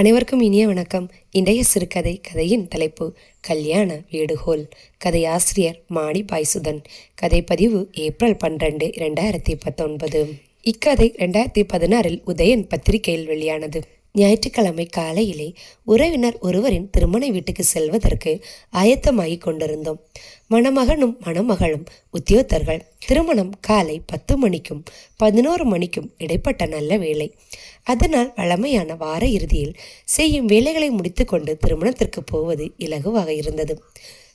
அனைவருக்கும் இனிய வணக்கம். இன்றைய சிறுகதை கதையின் தலைப்பு கல்யாண வீடுகோல். கதை ஆசிரியர் மாணி பாய்சுதன். கதைப்பதிவு ஏப்ரல் பன்னிரண்டு இரண்டாயிரத்தி பத்தொன்பது. இக்கதை ரெண்டாயிரத்தி பதினாறில் உதயன் பத்திரிகையில் வெளியானது. ஞாயிற்றுக்கிழமை காலையிலே உறவினர் ஒருவரின் திருமண வீட்டுக்கு செல்வதற்கு ஆயத்தமாகிக் கொண்டிருந்தோம். மணமகனும் மணமகளும் உத்தியோகத்தர்கள் திருமணம் காலை பத்து மணிக்கும் பதினோரு மணிக்கும் இடைப்பட்ட நல்ல வேலை அதனால் வழமையான வார இறுதியில் செய்யும் வேலைகளை முடித்துக்கொண்டு திருமணத்திற்கு போவது இலகுவாக இருந்தது.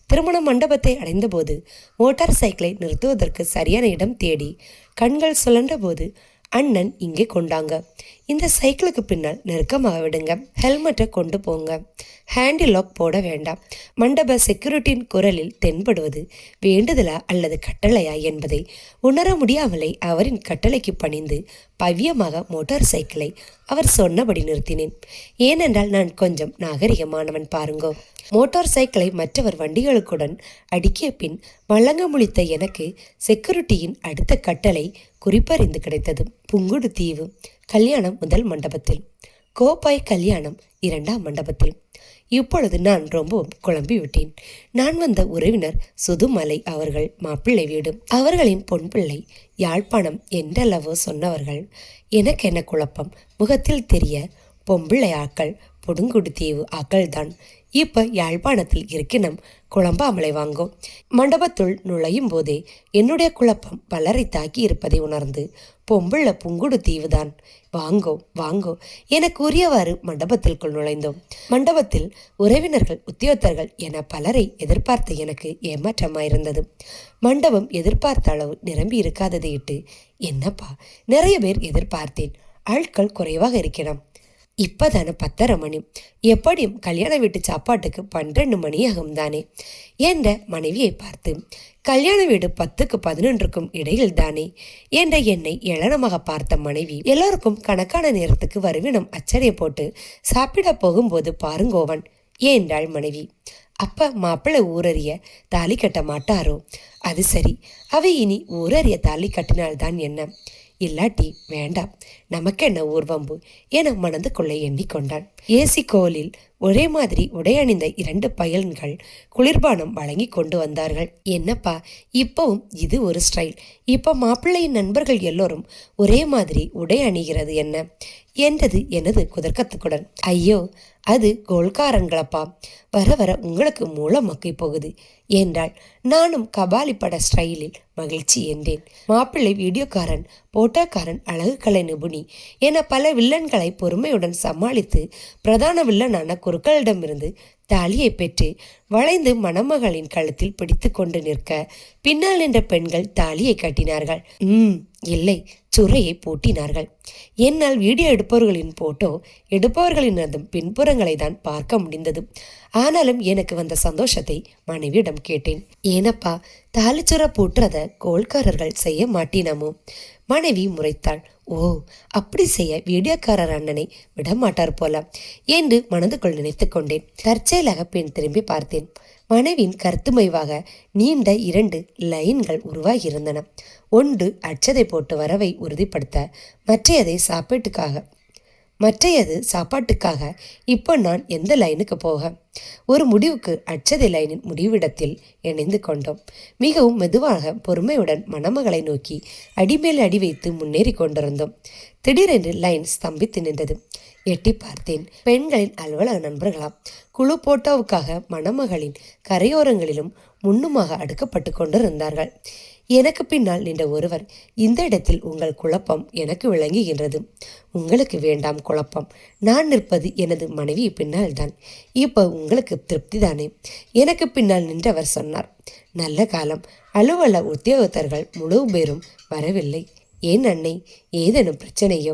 திருமண மண்டபத்தை அடைந்தபோது மோட்டார் சைக்கிளை நிறுத்துவதற்கு சரியான இடம் தேடி கண்கள் சுழன்றபோது அண்ணன் இங்கே கொண்டாங்க. இந்த சைக்கிளுக்கு பின்னால் நெருக்கமாக விடுங்க. ஹெல்மெட்டை கொண்டு போங்க. ஹேண்டில் லாக் போட வேண்டாம். மண்டப செக்யூரிட்டியின் குரலில் தென்படுவது வேண்டுதலா அல்லது கட்டளையா என்பதை உணர முடியாமலே அவரின் கட்டளைக்கு பணிந்து பவ்யமாக மோட்டார் சைக்கிளை அவர் சொன்னபடி நிறுத்தினேன். ஏனென்றால் நான் கொஞ்சம் நாகரிகமானவன் பாருங்கோ. மோட்டார் சைக்கிளை மற்றவர் வண்டிகளுக்குடன் அடுக்கிய பின் வழங்க முழித்த எனக்கு செக்யூரிட்டியின் அடுத்த கட்டளை குறிப்பறிந்து கிடைத்தது. புங்குடு தீவு. கல்யாணம் முதல் மண்டபத்தில். கோப்பாய் கல்யாணம் இரண்டாம் மண்டபத்தில். இப்பொழுது நான் ரொம்பவும் குழம்பி விட்டேன் நான் வந்த உறவினர் சுதுமலை அவர்கள் மாப்பிள்ளை வீடு. அவர்களின் பொன் பிள்ளை யாழ்ப்பாணம் என்றளவோ சொன்னவர்கள். எனக்கு என்ன குழப்பம் முகத்தில் தெரிய பொம்பிள்ளை ஆக்கள் பொடுங்குடு தீவு ஆக்கள்தான். இப்போ யாழ்ப்பாணத்தில் இருக்கினும் குழம்பாமலை வாங்கும். மண்டபத்துள் நுழையும் போதே என்னுடைய குழப்பம் பலரை தாக்கி இருப்பதை உணர்ந்து பொம்புள்ள புங்குடு தீவுதான். வாங்கோ வாங்கோ என கூறியவாறு மண்டபத்திற்குள் நுழைந்தோம். மண்டபத்தில் உறவினர்கள் உத்தியோகத்தர்கள் என பலரை எதிர்பார்த்த எனக்கு ஏமாற்றமாயிருந்தது. மண்டபம் எதிர்பார்த்த அளவு நிரம்பி இருக்காததை இட்டு என்னப்பா நிறைய பேர் எதிர்பார்த்தேன். ஆட்கள் குறைவாக இருக்கணும் இப்பதானே பத்தரை மணி. எப்படியும் கல்யாண வீட்டு சாப்பாட்டுக்கு பன்னிரெண்டு மணி ஆகும் தானே என்ற மனைவியை பார்த்து கல்யாண வீடு பத்துக்கு பதினொன்றுக்கும் இடையில் தானே? என்ற என்னை எளனமாக பார்த்த மனைவி எல்லோருக்கும் கணக்கான நேரத்துக்கு வருவினம் அச்சரிய போட்டு சாப்பிட போகும்போது பாருங்கோவன் ஏன்றாள் மனைவி. அப்ப மாப்பிள்ளை ஊரறிய தாலி கட்ட மாட்டாரோ? அது சரி அவை இனி ஊரறிய தாலி கட்டினால்தான் என்ன? இல்லாட்டி வேண்டாம். நமக்கென்ன ஊர்வம்பு என மணந்து கொள்ள எண்ணிக்கொண்டான் ஏசி கோலில் ஒரே மாதிரி உடை அணிந்த இரண்டு பயல்கள் குளிர்பானம் வழங்கி கொண்டு வந்தார்கள். என்னப்பா இப்பவும் இது ஒரு ஸ்டைல். இப்போ மாப்பிள்ளையின் நண்பர்கள் எல்லோரும் ஒரே மாதிரி உடை அணிகிறது என்ன? என்றது எனது குதர்க்கத்துக்குடன். ஐயோ அது கோல்காரங்களப்பா வர வர உங்களுக்கு மூலம் மக்கை போகுது என்றாள். நானும் கபாலி பட ஸ்டைலில் மகிழ்ச்சி என்றேன். மாப்பிள்ளை வீடியோக்காரன் போட்டோக்காரன் அழகு கலை நிபுணி என பல வில்லன்களை பொறுமையுடன் சமாளித்து பிரதான வில்லனான குருக்களிடமிருந்து தாலியை பெற்று வளைந்து மணமகளின் கழுத்தில் பிடித்து கொண்டு நிற்க பின்னால் நின்ற பெண்கள் தாலியை கட்டினார்கள். ம் இல்லை சுரையை பூட்டினார்கள். என்னால் வீடியோ எடுப்பவர்களின் போட்டோ எடுப்பவர்களினது பின்புறங்களை தான் பார்க்க முடிந்தது. ஆனாலும் எனக்கு வந்த சந்தோஷத்தை மனைவியிடம் கேட்டேன். ஏனப்பா தாலிச்சுர போற்றதை கோல்காரர்கள் செய்ய மாட்டினமோ? மனைவி முறைத்தாள். ஓ அப்படி செய்ய வீடியோக்காரர் அண்ணனை விடமாட்டார் போல. என்று மனதுக்குள் நினைத்து கொண்டேன். தற்செயலாக பெண் திரும்பி பார்த்தேன். மனைவியின் கருத்துமைவாக நீண்ட இரண்டு லைன்கள் உருவாகியிருந்தன. ஒன்று அச்சதை போட்டு வரவை உறுதிப்படுத்த மற்றையதை சாப்பாட்டுக்காக. மற்றையது சாப்பாட்டுக்காக. இப்போ நான் எந்த லைனுக்கு போக? ஒரு முடிவுக்கு அச்சதை லைனின் முடிவிடத்தில் இணைந்து கொண்டோம். மிகவும் மெதுவாக பொறுமையுடன் மணமகளை நோக்கி அடிமேல் அடி வைத்து முன்னேறி கொண்டிருந்தோம். திடீரென்று லைன் ஸ்தம்பித்து நின்றது. எட்டி பார்த்தேன் பெண்களின் அலுவலக நண்பர்களாம். குழு போட்டோவுக்காக மணமகளின் கரையோரங்களிலும் முன்னுமாக அடுக்கப்பட்டு கொண்டிருந்தார்கள். எனக்கு பின்னால் நின்ற ஒருவர் இந்த இடத்தில் உங்கள் குழப்பம் எனக்கு விளங்குகின்றது. உங்களுக்கு வேண்டாம் குழப்பம். நான் நிற்பது எனது மனைவி பின்னால் தான். இப்போ உங்களுக்கு திருப்தி தானே? எனக்கு பின்னால் நின்றவர் சொன்னார். நல்ல காலம். அலுவல உத்தியோகத்தர்கள் முழு பேரும் வரவில்லை. ஏன் அன்னை? ஏதேனும் பிரச்சனையோ?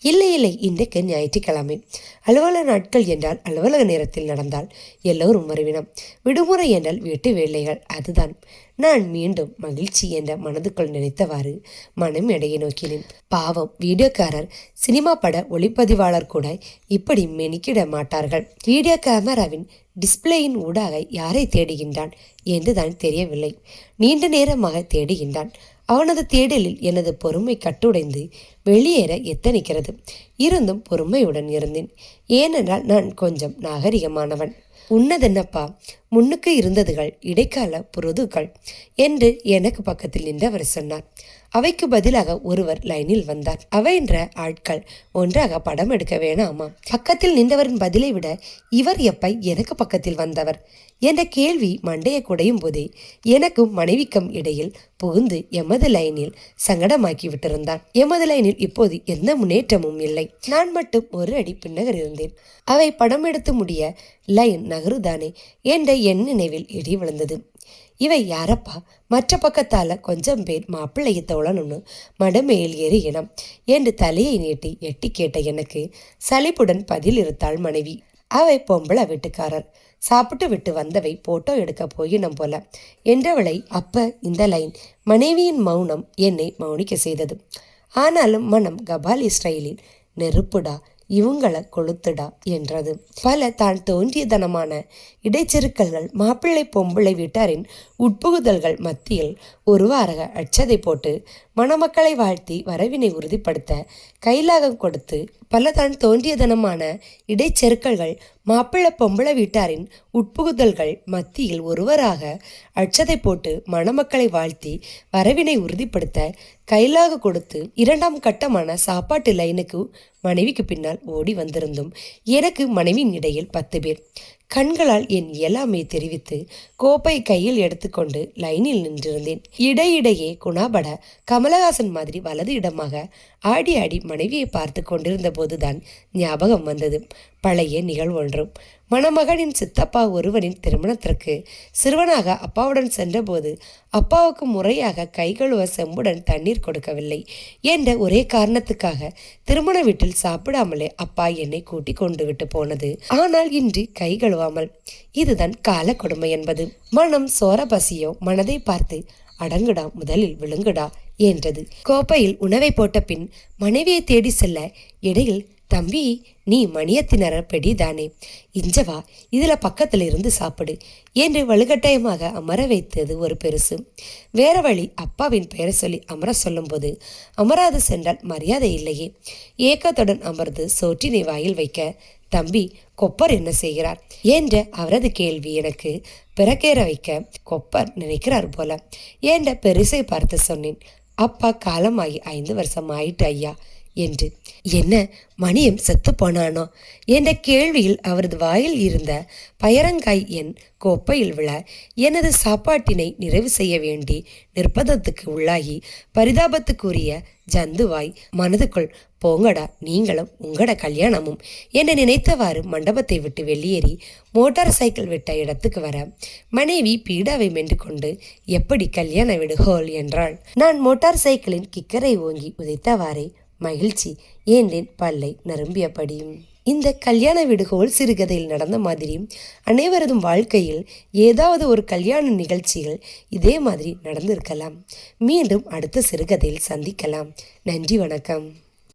இல்லை இல்லை இன்றைக்கு ஞாயிற்றுக்கிழமை. அலுவலக நாட்கள் என்றால் அலுவலக நேரத்தில் நடந்தால் எல்லோரும் வருவினம். விடுமுறை என்றால் வீட்டு வேலைகள் அதுதான். நான் மீண்டும் மகிழ்ச்சி என்ற மனதுக்குள் நினைத்தவாறு மனம் இடையே நோக்கினேன். பாவம் வீடியோக்காரர் சினிமா பட ஒளிப்பதிவாளர் கூட இப்படி மெனிக்கிட மாட்டார்கள். வீடியோ கேமராவின் டிஸ்பிளேயின் ஊடாக யாரை தேடுகின்றான்? என்றுதான் தெரியவில்லை. நீண்ட நேரமாக தேடுகின்றான். அவனது தேடலில் எனது பொறுமை கட்டுடைந்து வெளியேற எத்தனிக்கிறது? இருந்தும் பொறுமையுடன் இருந்தேன். ஏனென்றால் நான் கொஞ்சம் நாகரிகமானவன். உன்னதென்னப்பா? முன்னுக்கு இருந்ததுகள் இடைக்கால புருதுகள் என்று எனக்கு பக்கத்தில் நின்றவர் சொன்னார். அவைக்கு பதிலாக ஒருவர் லைனில் வந்தார். அவை என்ற ஆட்கள் ஒன்றாக படம் எடுக்க வேணாமா? பக்கத்தில் நின்றவரின் பதிலை விட இவர் எப்பை எனக்கு பக்கத்தில் வந்தவர்? என்ற கேள்வி மண்டையை குடையும் போதே எனக்கும் மனைவிக்கும் இடையில் புகுந்து எமது லைனில் சங்கடமாக்கி விட்டிருந்தான். எமது லைனில் இப்போது எந்த முன்னேற்றமும் இல்லை. நான் மட்டும் ஒரு அடி பின்னகர் இருந்தேன். அவை படம் எடுத்து முடிய லைன் நகருதானே என்ற என் நினைவில் இடி விழுந்தது. இவை யாரப்பா? மற்ற பக்கத்தால கொஞ்சம் பேர் மாப்பிள்ளையை தோழணும்னு மடமேல் ஏறியினம் என்று தலையை நீட்டி எட்டி கேட்ட எனக்கு சலிப்புடன் பதில் இருத்தாள் மனைவி. அவை பொம்பளை வீட்டுக்காரர். சாப்பிட்டு விட்டு வந்தவை போட்டோ எடுக்க போயினம் போல என்றவளை அப்ப இந்த லைன் மனைவியின் மௌனம் என்னை மௌனிக்க செய்தது. ஆனாலும் மனம் கபாலி ஸ்டைலில் நெருப்புடா இவங்களை கொளுத்துடா என்றது. பல தான் தோன்றியதனமான இடைச்செருக்கல்கள் மாப்பிள்ளை பொம்பிளை வீட்டாரின் உட்புகுதல்கள் மத்தியில் ஒருவாரக அச்சதை போட்டு மணமக்களை வாழ்த்தி வரவினை உறுதிப்படுத்த கைலாகம் கொடுத்து பல தான் தோன்றியதனமான இடைச்செருக்கல்கள் மாப்பிள்ள பொம்பளை வீட்டாரின் உட்புகுதல்கள் மத்தியில் ஒருவராக அச்சதை போட்டு மணமக்களை வாழ்த்தி வரவினை உறுதிப்படுத்த கைலாக கொடுத்து இரண்டாம் கட்டமான சாப்பாட்டு லைனுக்கு மனைவிக்கு பின்னால் ஓடி வந்திருந்தும் எனக்கு மனைவியின் இடையில் பத்து பேர். கண்களால் என் எல்லாமே தெரிவித்து கோப்பை கையில் எடுத்துக்கொண்டு லைனில் நின்றிருந்தேன். இடையிடையே குணாபட கமலஹாசன் மாதிரி வலது இடமாக ஆடி ஆடி மனைவியை பார்த்து கொண்டிருந்த போதுதான் ஞாபகம் வந்தது. பழைய நிகழ்வொன்றும் மணமகனின் சித்தப்பா ஒருவனின் திருமணத்திற்கு சிறுவனாக அப்பாவுடன் சென்றபோது அப்பாவுக்கு முறையாக கை கழுவ செம்புடன் தண்ணீர் கொடுக்கவில்லை என்ற ஒரே காரணத்துக்காக திருமண வீட்டில் சாப்பிடாமலே அப்பா என்னை கூட்டி கொண்டு விட்டு போனது. ஆனால் இன்று கை கழுவாமல் இதுதான் கால கொடுமை என்பது. மனம் சோர பசியோ மனதை பார்த்து அடங்குடா முதலில் விழுங்குடா என்றது. கோப்பையில் உணவை போட்ட பின் மனைவியை தேடி செல்ல இடையில் தம்பி நீ மணியத்தினர பெடிதானே இஞ்சவா இதில் பக்கத்தில் இருந்து சாப்பிடு என்று வலுக்கட்டாயமாக அமர வைத்தது ஒரு பெருசு. வேற வழி அப்பாவின் பெயரை சொல்லி அமர சொல்லும்போது அமராது சென்றால் மரியாதை இல்லையே. ஏக்கத்துடன் அமர்ந்து சோற்றினை வாயில் வைக்க தம்பி கொப்பர் என்ன செய்கிறார்? என்ற அவரது கேள்வி எனக்கு பிறக்கேற வைக்க கொப்பர் நினைக்கிறார் போல என்ற பெருசை பார்த்து சொன்னேன். அப்பா காலமாகி ஐந்து வருஷம் ஆயிட்டு ஐயா. என்று. என்ன? மணியம் செத்து போனானோ? என்ற கேள்வியில் அவரது வாயில் இருந்த பயரங்காய் என் கோப்பையில் விழ எனது சாப்பாட்டினை நிறைவு செய்ய வேண்டி நிர்பந்தத்துக்கு உள்ளாகி பரிதாபத்துக்குரிய ஜந்துவாய் மனதுக்குள் போங்கடா நீங்களும் உங்களோட கல்யாணமும் என்று நினைத்தவாறு மண்டபத்தை விட்டு வெளியேறி மோட்டார் சைக்கிள் விட்ட இடத்துக்கு வர மனைவி பீடாவை மென்று கொண்டு எப்படி கல்யாண விடுகோள் என்றாள். நான் மோட்டார் சைக்கிளின் கிக்கரை ஓங்கி உதைத்தவாறே மகிழ்ச்சி. ஏந்தேன் பல்லை நரும்பியபடியும் இந்த கல்யாண விடுகோல் சிறுகதையில் நடந்த மாதிரி அனைவரதும் வாழ்க்கையில் ஏதாவது ஒரு கல்யாண நிகழ்ச்சிகள் இதே மாதிரி நடந்திருக்கலாம். மீண்டும் அடுத்த சிறுகதையில் சந்திக்கலாம். நன்றி வணக்கம்.